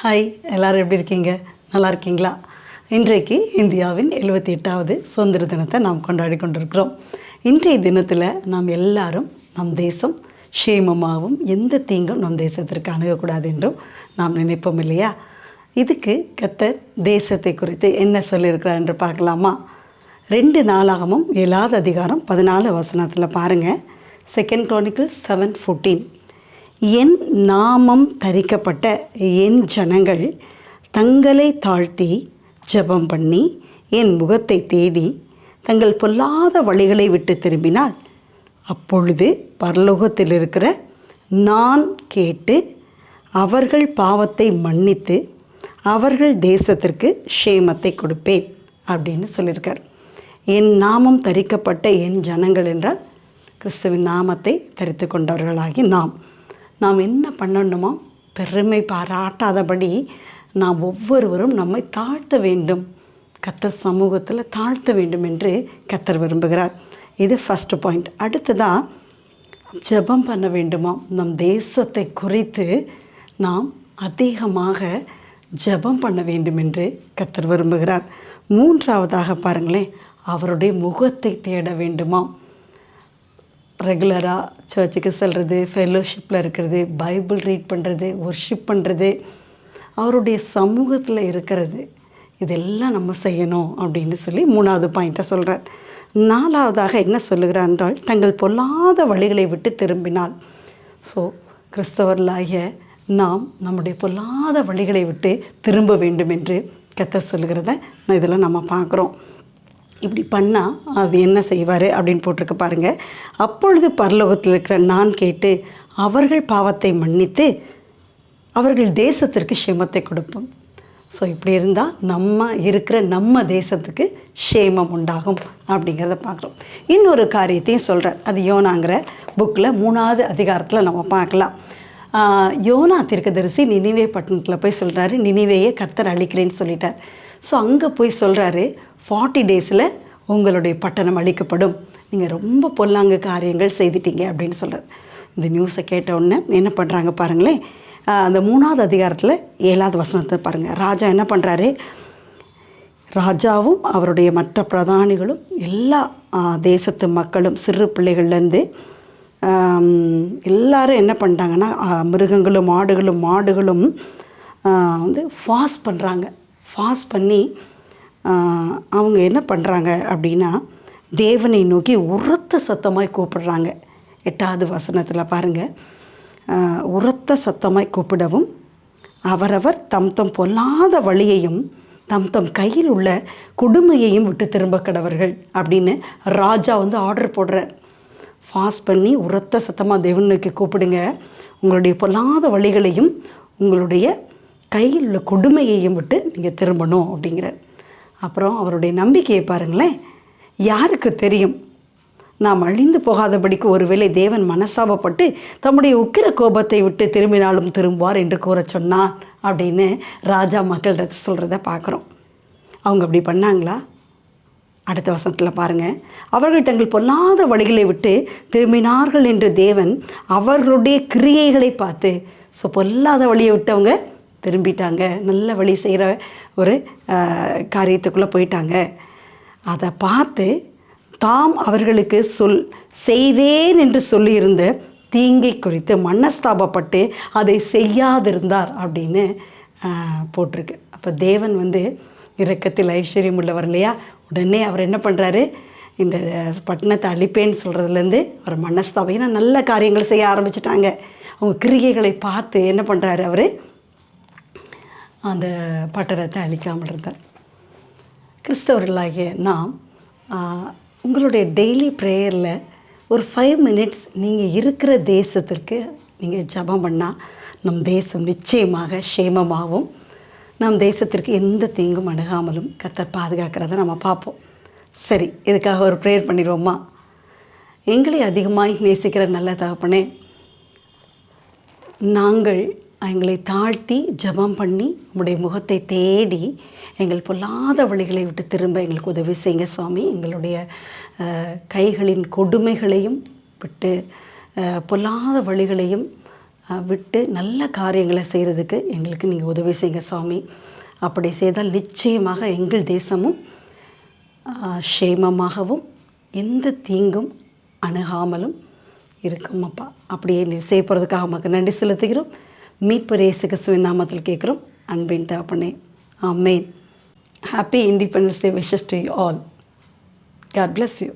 Hi எல்லோரும் எப்படி இருக்கீங்க? நல்லா இருக்கீங்களா? இன்றைக்கு இந்தியாவின் எழுபத்தி எட்டாவது சுதந்திர தினத்தை நாம் கொண்டாடி கொண்டிருக்கிறோம். இன்றைய தினத்தில் நாம் எல்லாரும் நம் தேசம் க்ஷேமமாகவும் எந்த தீங்கும் நம் தேசத்திற்கு அணுகக்கூடாது என்றும் நாம் நினைப்போம் இல்லையா? இதுக்கு கத்தர் தேசத்தை குறித்து என்ன சொல்லியிருக்கிறார் என்று பார்க்கலாமா? ரெண்டு நாளாகவும் ஏழாவது அதிகாரம் பதினாலு வசனத்தில் பாருங்கள் செகண்ட் குரோனிக்கல் செவன் ஃபோர்டீன் என் நாமம் தரிக்கப்பட்ட என் ஜனங்கள் தங்களை தாழ்த்தி ஜெபம் பண்ணி என் முகத்தை தேடி தங்கள் பொல்லாத வழிகளை விட்டு திரும்பினால் அப்பொழுது பரலோகத்தில் இருக்கிற நான் கேட்டு அவர்கள் பாவத்தை மன்னித்து அவர்கள் தேசத்திற்கு க்ஷேமத்தை கொடுப்பேன் அப்படின்னு சொல்லியிருக்கார். என் நாமம் தரிக்கப்பட்ட என் ஜனங்கள் என்றால் கிறிஸ்துவின் நாமத்தை தரித்து கொண்டவர்களாகி நாம் நாம் என்ன பண்ணணுமோ பெருமை பாராட்டாதபடி நாம் ஒவ்வொருவரும் நம்மை தாழ்த்த வேண்டும். கத்தர் சமூகத்தில் தாழ்த்த வேண்டும் என்று கத்தர் விரும்புகிறார். இது ஃபஸ்ட்டு பாயிண்ட் அடுத்ததாக ஜெபம் பண்ண வேண்டுமா? நம் தேசத்தை குறித்து நாம் அதிகமாக ஜெபம் பண்ண வேண்டும் என்று கத்தர் விரும்புகிறார். மூன்றாவதாக பாருங்களேன் அவருடைய முகத்தை தேட வேண்டுமாம் ரெகுலராக சர்ச்சுக்கு செல்வது ஃபெல்லோஷிப்பில் இருக்கிறது பைபிள் ரீட் பண்ணுறது ஒர்ஷிப் பண்ணுறது அவருடைய சமூகத்தில் இருக்கிறது. இதெல்லாம் நம்ம செய்யணும் அப்படின்னு சொல்லி மூணாவது பாயிண்ட்டை சொல்கிறார் நாலாவதாக என்ன சொல்லுகிறார் என்றால் தங்கள் பொல்லாத வழிகளை விட்டு திரும்பினால். ஸோ கிறிஸ்தவர்களாகிய நாம் நம்முடைய பொல்லாத வழிகளை விட்டு திரும்ப வேண்டும் என்று கத்த சொல்லுகிறத இதில் நம்ம பார்க்குறோம். இப்படி பண்ணால் அது என்ன செய்வார் அப்படின்னு போட்டிருக்க பாருங்கள் அப்பொழுது பரலோகத்தில் இருக்கிற நான் கேட்டு அவர்கள் பாவத்தை மன்னித்து அவர்கள் தேசத்திற்கு க்ஷேமத்தை கொடுப்போம். ஸோ இப்படி இருந்தால் நம்ம இருக்கிற நம்ம தேசத்துக்கு க்ஷேமம் உண்டாகும் அப்படிங்கிறத பார்க்குறோம். இன்னொரு காரியத்தையும் சொல்கிறார் அது யோனாங்கிற புக்கில் மூணாவது அதிகாரத்தில் நம்ம பார்க்கலாம். யோனா தீர்க்கதரிசி நினிவே பட்டணத்தில் போய் சொல்கிறாரு நினிவேயே கர்த்தர் அழிக்கிறேன்னு சொல்லிட்டார். ஸோ அங்கே போய் சொல்கிறாரு ஃபார்ட்டி டேஸில் உங்களுடைய பட்டணம் அளிக்கப்படும். நீங்கள் ரொம்ப பொல்லாங்க காரியங்கள் செய்துட்டீங்க அப்படின்னு சொல்கிறார் இந்த நியூஸை கேட்ட உடனே என்ன பண்ணுறாங்க பாருங்களேன். அந்த மூணாவது அதிகாரத்தில் ஏழாவது வசனத்தை பாருங்கள் ராஜா என்ன பண்ணுறாரு ராஜாவும் அவருடைய மற்ற பிரதானிகளும் எல்லா தேசத்து மக்களும் சிறு பிள்ளைகள்லேருந்து எல்லாரும் என்ன பண்ணிட்டாங்கன்னா மிருகங்களும் ஆடுகளும் மாடுகளும் வந்து ஃபாஸ்ட் பண்ணுறாங்க ஃபாஸ்ட் பண்ணி அவங்க என்ன பண்ணுறாங்க அப்படின்னா தேவனை நோக்கி உரத்த சத்தமாய் கூப்பிடுறாங்க. எட்டாவது வசனத்தில் பாருங்கள் உரத்த சத்தமாய் கூப்பிடவும் அவரவர் தம் தம் பொல்லாத வழியையும் தம் தம் கையில் உள்ள கொடுமையையும் விட்டு திரும்ப கடவர்கள் அப்படின்னு ராஜா வந்து ஆர்டர் போடுறார். ஃபாஸ்ட் பண்ணி உரத்த சத்தமாக தேவனுக்கு கூப்பிடுங்க. உங்களுடைய பொல்லாத வழிகளையும் உங்களுடைய கையில் உள்ள கொடுமையையும் விட்டு நீங்கள் திரும்பணும் அப்படிங்கிறார். அப்புறம் அவருடைய நம்பிக்கையை பாருங்களேன். யாருக்கு தெரியும்? நாம் அழிந்து போகாதபடிக்கு ஒருவேளை தேவன் மனசாபப்பட்டு தம்முடைய உக்கிர கோபத்தை விட்டு திரும்பினாலும் திரும்புவார் என்று கூற சொன்னார் அப்படின்னு ராஜா மக்கள்கிட்ட சொல்கிறத பார்க்குறோம். அவங்க அப்படி பண்ணாங்களா? அடுத்த வசனத்தில் பாருங்கள் அவர்கள் தங்கள் பொல்லாத வழிகளை விட்டு திரும்பினார்கள் என்று தேவன் அவர்களுடைய கிரியைகளை பார்த்து ஸோ பொல்லாத வழியை விட்டவங்க திரும்பிட்டாங்க நல்ல வழி செய்கிற ஒரு காரியத்துக்குள்ளே போயிட்டாங்க. அதை பார்த்து தாம் அவர்களுக்கு சொல் செய்வேன் என்று சொல்லியிருந்த தீங்கை குறித்து மனஸ்தாபப்பட்டு அதை செய்யாதிருந்தார் அப்படின்னு போட்டிருக்கு. அப்போ தேவன் வந்து இரக்கத்தில் ஐஸ்வர்யம் உள்ளவர் இல்லையா? உடனே அவர் என்ன பண்ணுறாரு இந்த பட்டணத்தை அழிப்பேன்னு சொல்கிறதுலேருந்து அவர் மனஸ்தாபம் ஏன்னா நல்ல காரியங்கள் செய்ய ஆரம்பிச்சிட்டாங்க. அவங்க கிரிகைகளை பார்த்து என்ன பண்ணுறாரு அவர்? அந்த பட்டணத்தை அழிக்காமல் இருந்தார் கிறிஸ்தவர்களாகிய நாம் உங்களுடைய டெய்லி ப்ரேயரில் ஒரு ஃபைவ் மினிட்ஸ் நீங்கள் இருக்கிற தேசத்திற்கு நீங்கள் ஜபம் பண்ணால் நம் தேசம் நிச்சயமாக க்ஷேமமாகவும் நம் தேசத்திற்கு எந்த தீங்கும் அணுகாமலும் கத்தர் பாதுகாக்கிறத நம்ம பார்ப்போம். சரி இதுக்காக ஒரு ப்ரேயர் பண்ணிடுவோமா? எங்களை அதிகமாக நேசிக்கிற நல்ல தகப்பனே நாங்கள் எங்களை தாழ்த்தி ஜெபம் பண்ணி உங்களுடைய முகத்தை தேடி எங்கள் பொல்லாத வழிகளை விட்டு திரும்ப எங்களுக்கு உதவி செய்யுங்க சுவாமி. எங்களுடைய கைகளின் கொடுமைகளையும் விட்டு பொல்லாத வழிகளையும் விட்டு நல்ல காரியங்களை செய்கிறதுக்கு எங்களுக்கு நீங்கள் உதவி செய்யுங்க சுவாமி. அப்படி செய்தால் நிச்சயமாக எங்கள் தேசமும் க்ஷேமமாகவும் எந்த தீங்கும் அணுகாமலும் இருக்கும் அப்பா அப்படியே நீ செய்ய போகிறதுக்காக உமக்கு நன்றி செலுத்துகிறோம். மீட்பு ரேசு கிறிஸ்துவின் நாமத்தில் கேட்குறோம். அன்பின் தகப்பனே ஆமேன். Happy independence day wishes to you all God bless you